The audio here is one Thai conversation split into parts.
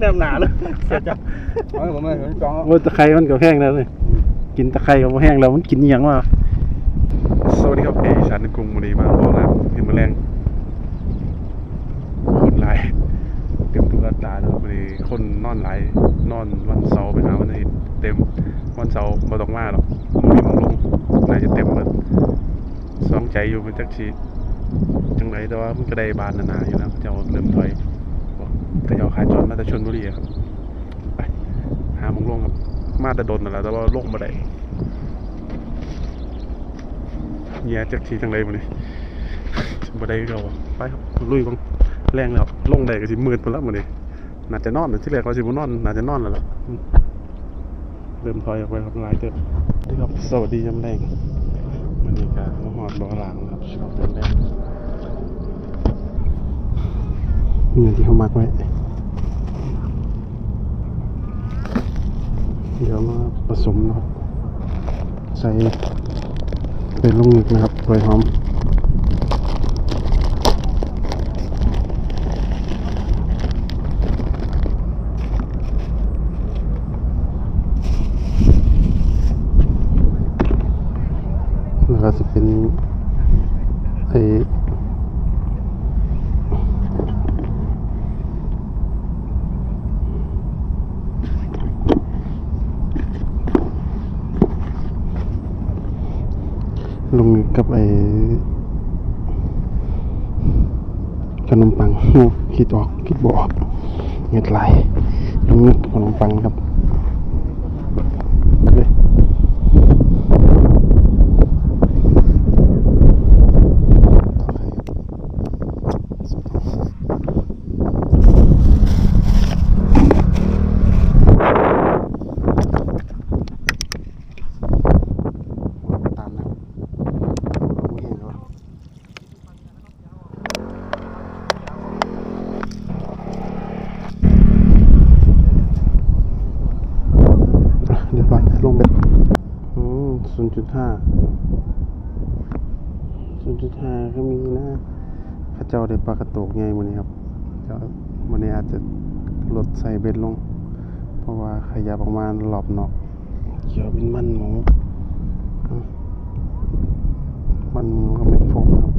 แนมหนาเลยเสียจังเอาให้ผมเลยผมจองแล้วโอ้ยตะไคร้มันก็แห้งแล้วเลยกินตะไคร้ก็บ่แห้งแล้วมันกินอหย่างว่าสวัสดีครับเพจฉันกรุงบุรีมาบอกแล้วเห็นแมลงคนหลายเต็มทุกอัตราเลยวันนี้คนนอนหลายนอนวันเสาร์ไปหาวันอาทิตย์เต็มวันเสาร์บ่ต้องมาหรอกบ่มีหมองลงน่าจะเต็มหมดสองใจอยู่มันจักชีจังไรแต่ว่ามันก็ได้บานนาๆอยู่นะเจ้าเริ่มถอยบอก แต่เจ้าขายจอดมาแต่ชนบุรีครับไปหามงลงครับ มาแต่ดนนั่นแหละแต่ว่าลงมาได้แย่จากทีจังไรมาเนี่บ่ได้เราไปครับลุยบังแรงแล้วลงได้ก็สิมืดไปแล้วมาเนี่น่าจะนอนที่แรกเราสิบนอนน่าจะนอนแล้วล่ะเริ่มถอยออกไปครับหลายเติบสวัสดีครับสวัสดียามแรงวันนี้ก็มหอดบ่อหลังครับชอบยามแรง เงินที่เขามักไว้ เดี๋ยวมาผสมนะครับ ใส่เป็นลูกหนึกนะครับใบหอมแล้วก็จะเป็นไอ้ลู กับไอ้ขนมปังคิดออกคิดบอกเงียดไหลลูกหนึกขนมปังครับเลย ตามนะครับไม่เห็นหรอเดี๋ยวก่อนลงเบ็ดอืมศูนย์จุดห้าศูนย์จุดห้าก็มีนะพระเจ้าได้ปลากระโตกไงวันนี้ครับเจ้าวันนี้อาจจะลดใส่ เบ็ดลง เพราะว่าขยับออกมารอบนอก เกี่ยวเป็นมันหมู มันก็เป็นโฟมนะครับ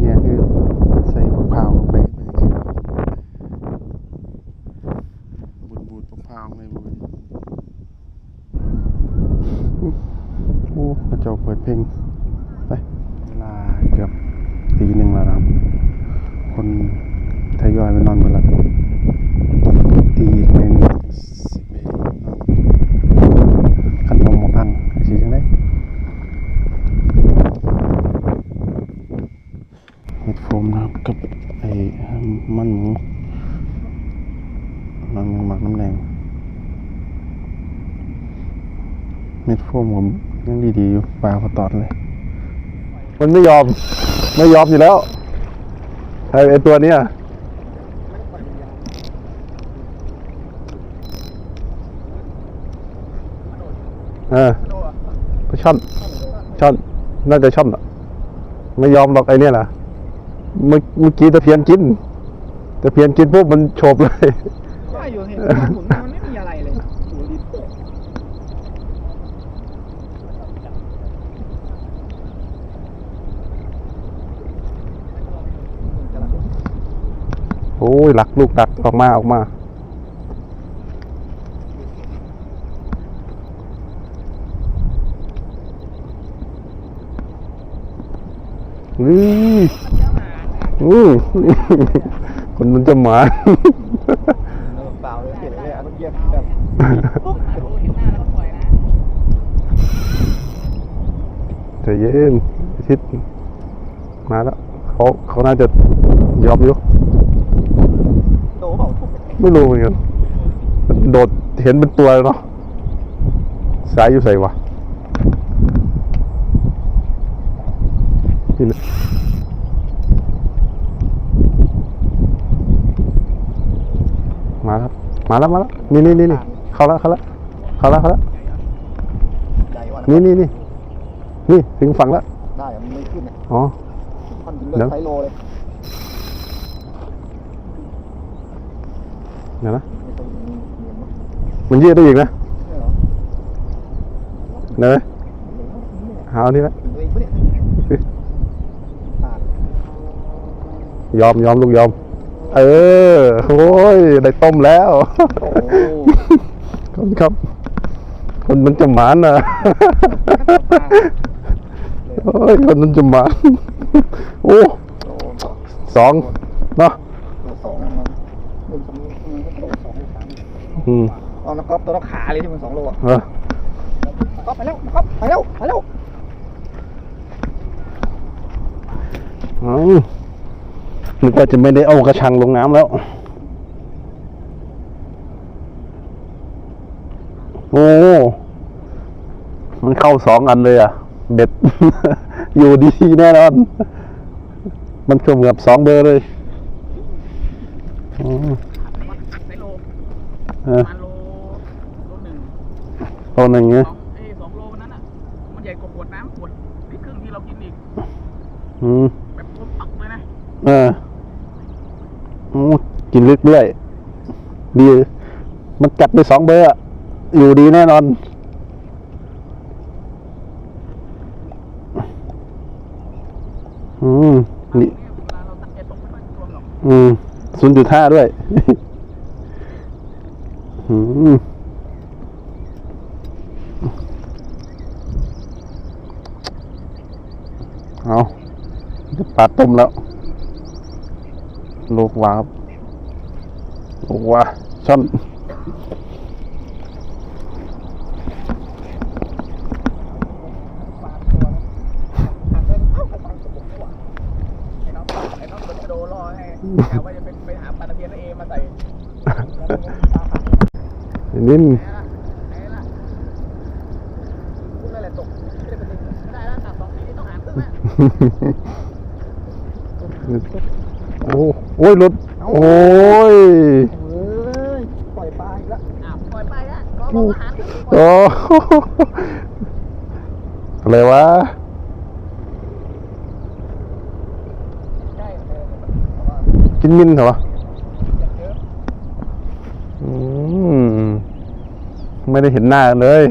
แย่คือใส่มะพร้าวเข้าไปไปคือบูดบูดมะพร้าวไม่บูดโอ้กระจกเปิดเพลง ไป เวลาเกือบตีหนึ่งแล้วนะครับ คนทยอยไปนอนกันแล้วครับตีอีกเป็นสิบเอ็ดขันตรงหมกอังสีจังได้ เห็ดโฟมนะครับกับไอ้มันหมูมันหมูหมักน้ำแดง เม็ดโฟมผมยังดีๆอยู่ปลาพอตอดเลย มันไม่ยอม ไม่ยอมอยู่แล้วไอ้ไอ้ตัวเนี้ยเออไปช่อนช่อนน่าจะช่อนอะ ไม่ยอมหรอกไอ้เนี่ยนะเมื่อเมื่อกี้ตะเพียนกินตะเพียนกินปุ๊บมันโฉบเลยว่าอยู่เห็นมันหมุนมันไม่มีอะไรเลยอยู่ดิน โอ้ยหลักลูกดักออกมาออกมาอืออือคนมันจะหมาเปล่าเลยเห็นเลยอะเมื่อกี้แบบใจเย็นทิศมาแล้วเขาเขาน่าจะยอมอยู่ โตเปล่าทุกไม่รู้เหมือนกันมันโดดเห็นเป็นตัวเลยเนาะสายอยู่ใส่วะนี่นะมาแล้วครับมาแล้วมาแล้วนี่นี่นี่นี่เข้าแล้วเข้าแล้วเข้าแล้วเข้าแล้วใหญ่กว่านี่นี่นี่นี่ถึงฝั่งแล้วได้อะมันไม่ขึ้นอะอ๋อ ท่อนเลือดไซโลเลย เดี๋ยวนะ มันยืดได้อีกนะเดี๋ยวนะเอาอันนี้ละตัวเองปะเนี่ยยอมยอมลูกยอม เออ โอ้ย ได้ต้มแล้วคนครับ คนมันจะหมานนะโอ้ย คนมันจะหมาน โอ้สองเนาะ ตัวสองมันหนึ่งสองมันก็ตัวสองสาม อืมเอานักกอล์ฟตัวนักขาเลยที่มันสองโลอะเออก๊อฟไปแล้วก๊อฟไปแล้วไปแล้วเอานึกว่าจะไม่ได้เอากระชังลงน้ำแล้ว โอ้ มันเข้าสองอันเลยอะ เบ็ด อยู่ดีแน่นอน มันเกือบกับสองเบอร์เลย อืมไซโล เออมาโลโลหนึ่งตัวหนึ่งไงสองเอ้ยสองโลนั้นอะ มันใหญ่กว่าขวดน้ำขวดลิตรครึ่งที่เรากินอีก อืมแบบตัวปักเลยนะเอออืมกินลึกด้วยดี มันกัดไปสองเบอร์อะอยู่ดีแน่นอน อืมนี่เนี่ยเวลาเราตั้งใจตกไม่ค่อยรวมหรอกอืมศูนย์จุดห้าด้วยอืม เอาจะปลาต้มแล้วลูกวาครับลูกวาช่อน ล้วโอ้โอ้ยรถโอ้ยเอ้ยปล่อยปลาอีกแล้วอ้าวปล่อยไปแล้วรอลงอาหารครึ่งดีกว่าโอ้อะไรวะใช่เออแต่ว่ากินมินเหรอ อย่างเยอะ อืม ไม่ได้เห็นหน้ากันเลย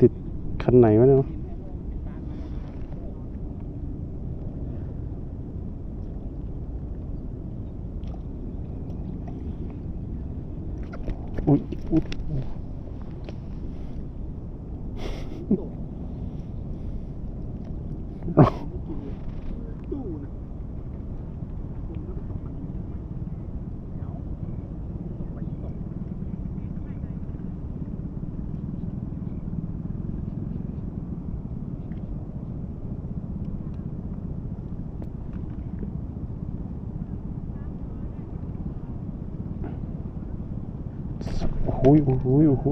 ติดคันไหนวะเนี่ยอุ๊ยอุ๊ยเอ้า ตู้นะคุณก็ตกมันเดี๋ยวตกไปตก โอ้โหโอ้โห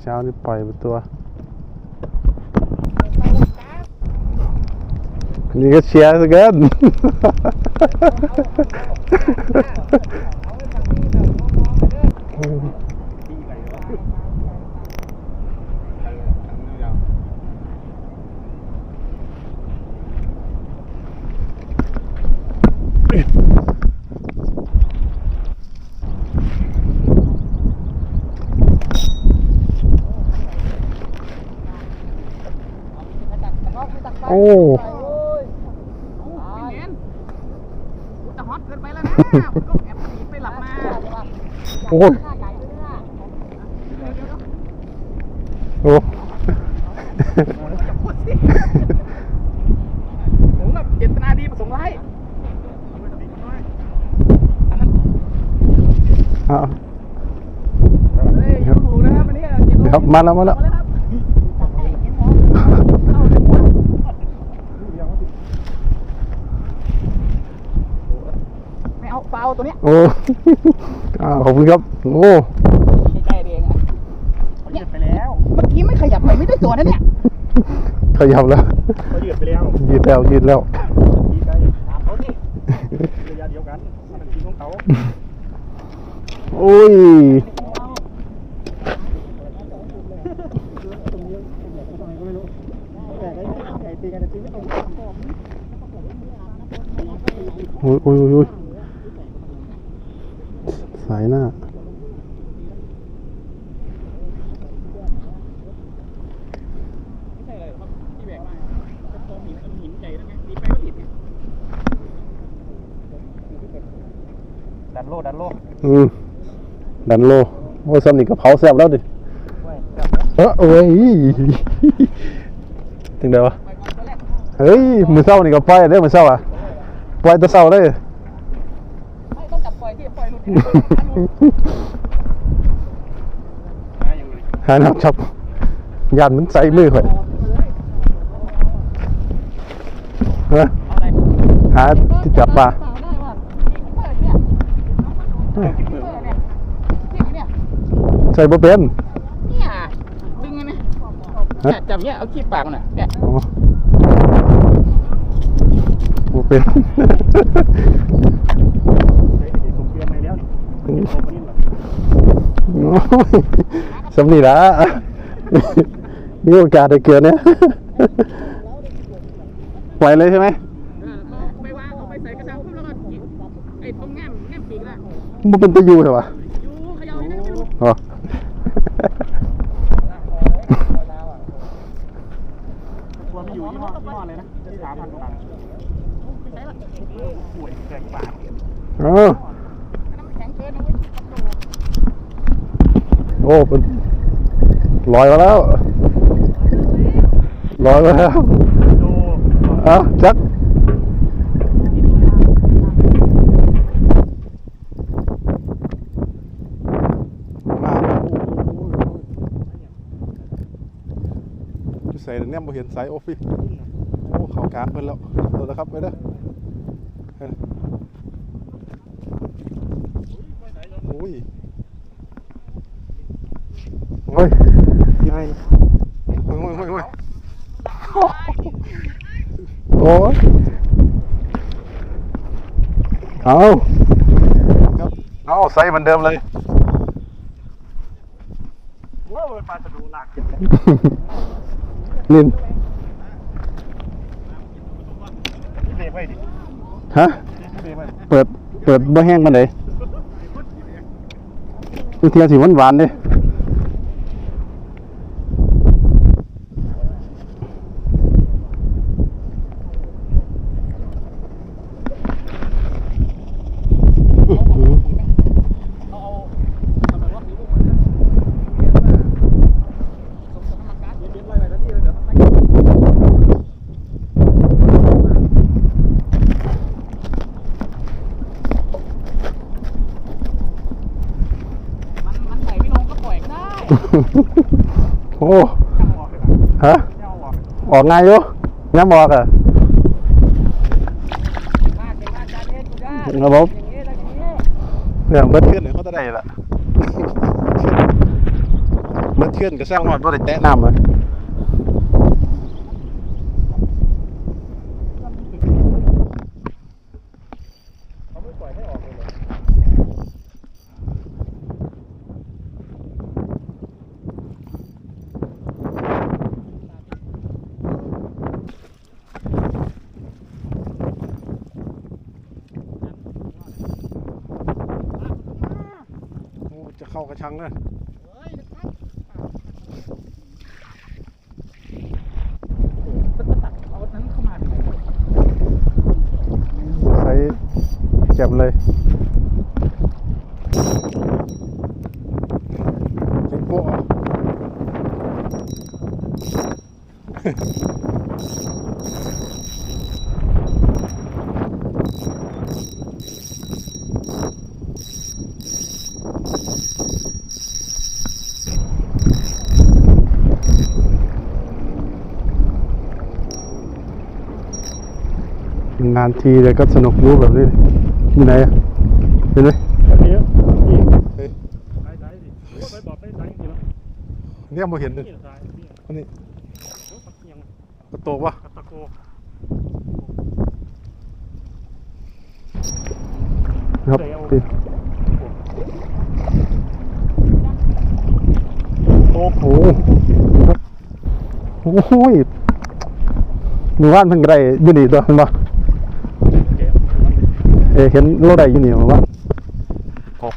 โอ้โหแรงเยอะเถอะวะอืม อ้าวอีกแล้ว เรียบร้อยเช้านี่ปล่อยไปตัว นี่ก็เชียร์ซะเกิน โอ้ไม่เห็นกูจะฮอตเกินไปแล้วนะผมก็แอบหนีไปหลับมาโอ้ยโอ้จะพูดสิผมแบบเจตนาดีประสงค์ร้ายอันนั้นอะเฮ้ยอยู่ถูกนะครับวันนี้เจ็ดโลครับมาแล้วมาแล้วมาแล้วครับเข้าถึงหมด ฟาวตัวเนี้ย โอ้อ้าวขอบคุณครับ โอ้ใกล้ๆเองอะเขายืดไปแล้ว เมื่อกี้ไม่ขยับไปไม่ได้ตัวนะเนี่ยขยับแล้วเขายืดไปแล้วยืดแล้วยืดแล้วดีใจตามเขาดิระยะเดียวกันมันเป็นทีมของเขาโอ้ยโอ้ยโอ้ยโอ้ยโอ้ยสายหน้า ไม่ใช่อะไรหรอกครับที่แบกมาจะพอหินมันหินใหญ่แล้วไงดีไปก็ผิดไง ดันโลดันโลอืมดันโลโอ้ยซ้ำนี่ก็เผาแซ่บแล้วดิเออเอ้ยถึงเดี๋ยววะเฮ้ยมือเศร้านี่ก็ปล่อยเด้อมือเศร้าอะปล่อยแตัวเศร้าเลยไม่ต้องจับปล่อยที่ปล่อยหลุดที่อยู่เลยหาน้ำชับยันมันใส่มือข่อยฮะเอาอะไรหาที่จับปลา ได้ว่ะเนี่ยเนี่ยเนี่ย ใส่บ่เป็นเนี่ยดึงไงเนี่ยฮะเนี่ยจับเนี่ยเอาขี้ปากมันน่ะเนี่ยอ๋อบ่เป็นผมเตรียมไปแล้วนี่โอ้คนนี้แบบโอ้ยสำนีละมีโอกาสได้เกิดเนี่ยไหวเลยใช่ไหม มันเป็นตะยูใช่ปะอยู่เขย่าให้ได้ไม่รู้อ๋อตัวไม่อยู่ยี่ห้อยี่ห้ออะไรนะสามพันกว่าบาทไม่ใช่ละป่วยแพงกว่าอ๋ออันนั้นมันแข็งเกินนะเว้ยโอ้เป็นลอยมาแล้วลอยมาแล้วดูอะจักมาแล้ว จะใส่เนี่ยบ่เห็นสายโอฟิโอ้เขากลางเพิ่นแล้วตัวแล้วครับไปเด้อเออโอ้ยโอ้ยยังไงโอ้ยโอ้ยโอ้ยโอ้ยโอ้ยเอาครับเอาใส่เหมือนเดิมเลยว่ามันปลาสะดูหลากเจ็บเลยนินนี่เบรกไว้ดิฮะนี่เบรกไว้เปิดเปิดบ่แห้งมันเลยคือเทียสีหวานหวานๆเด้อื้อหือ เอาเอาทำแบบว่ามีพวกมันนะเรียกว่าสมสมการเย็นๆไว้ไว้แล้วนี่เลยเดี๋ยวต้องไปมันมันใส่ไม่ลงก็ปล่อยก็ได้ โอ้ช่างออกเลยนะฮะช่างออกไงอยู่ย้ำบอกอะมากเก่งมากจานนี้กูได้ครับผมอย่างนี้แล้วอย่างนี้เนี่ยเมื่อเทื่อนเนี่ยเขาจะได้ละมื่อเทื่อนก็สร้างหอดบ่ได้แตะน้ำเลยไม่ปล่อยให้ออกเลยเหรอ โอ้ จะเข้ากระชังเลย เอานั้นเข้ามา ใส่แก็บเลยเจ็บโป๊ะ นานทีเลยก็สนุกรู้แบบนี้อยู่ไหนอะเห็นไหมแบบนี้นี่เฮ้ยสายสายดิไปบอกไปสายจริงเนี่ยมาเห็นเลยนี่สายนี่อันนี้โอ้ปักเกียงกระโตกวะกับตะโกครับติดโอ้โอ้โหโอ้โหยหมู่บ้านเพิ่งได้อยู่นี่ตัวเห็นปะเก๋เอยเห็นเราได้อยู่นี่หมู่บ้านกบ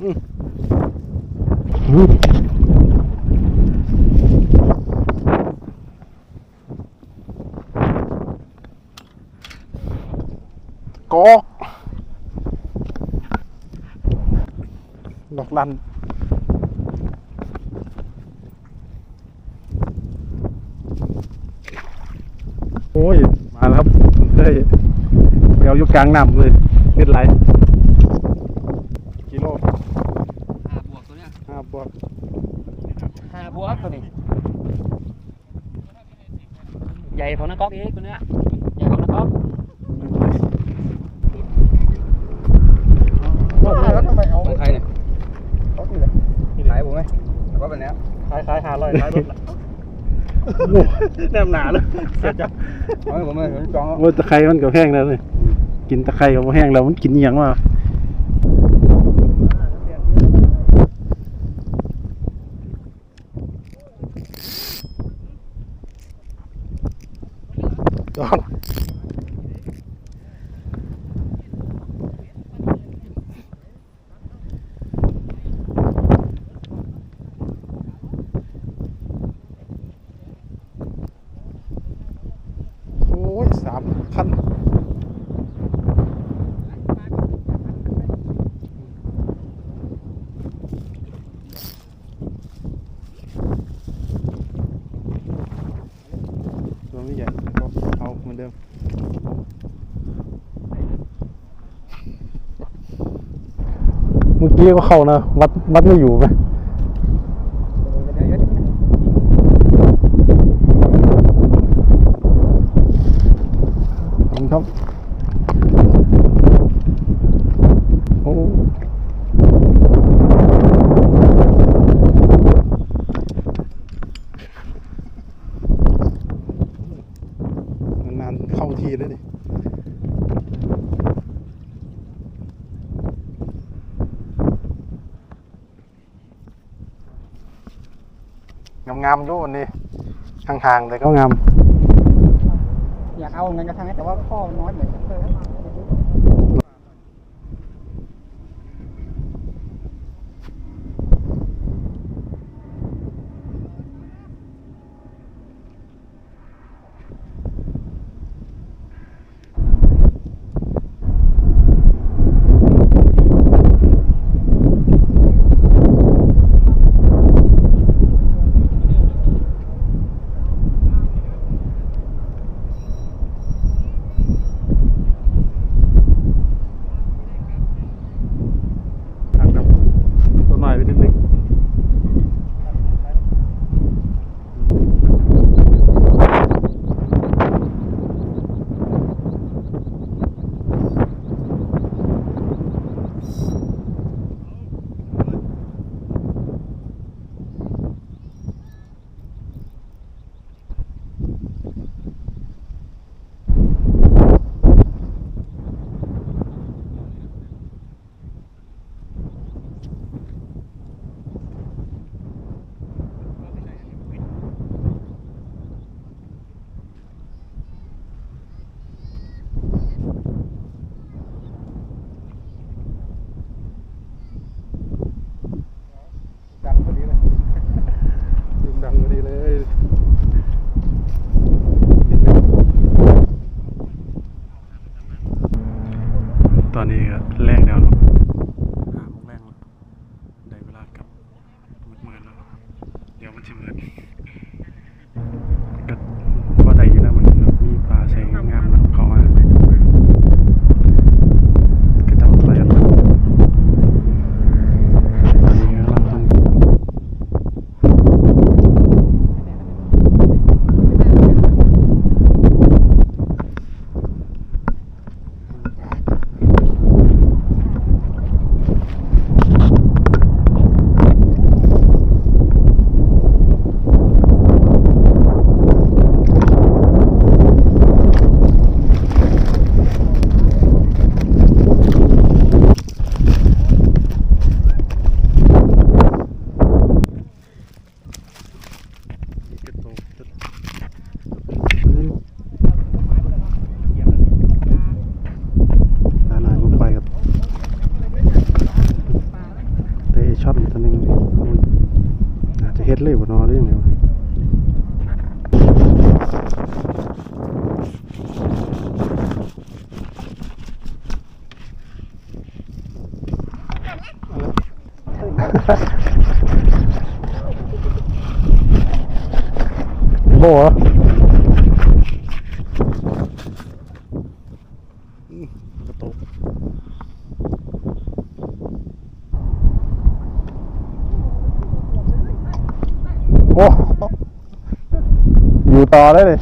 อืมอืมกอกดอกลัน โอ้ย มาแล้วครับเฮ้ยไปเอาอยู่ กลางน้ำเลยเม็ดไหลกิโลห้าบวกตัวเนี้ยห้าบวกห้าบวกตัวนี้ใหญ่ของนักก๊อกอีกตัวเนี้ยใหญ่ของนักก๊อกแล้วทำไมเอาของใครเนี่ยก๊อกนี่แหละขายผมไหมก๊อกแบบนี้ขายขายหาลอยขายรถละแนมหนาเลยเสียจังเอาให้ผมเลยผมจองโอ้ยตะไคร้มันก็แห้งแล้วเลย กินตะไคร้ก็บ่แห้งแล้วมันกินอย่างวะจอดโอ้ยสามคัน ตัวไม่ใหญ่ก็เอาเหมือนเดิม เมื่ก็เข้านะวัดวัดไม่อยู่ไหมขอบคุณครับ โอ้นานๆเข้าทีเลยดิงามๆดูวั นนี่ห่างๆแต่ก็งาม อยากเอาเงินกระทั่งนี้แต่ว่าข้อนน้อยเหมือนกัน running Boa. Oh. อยู่ต่อได้เลย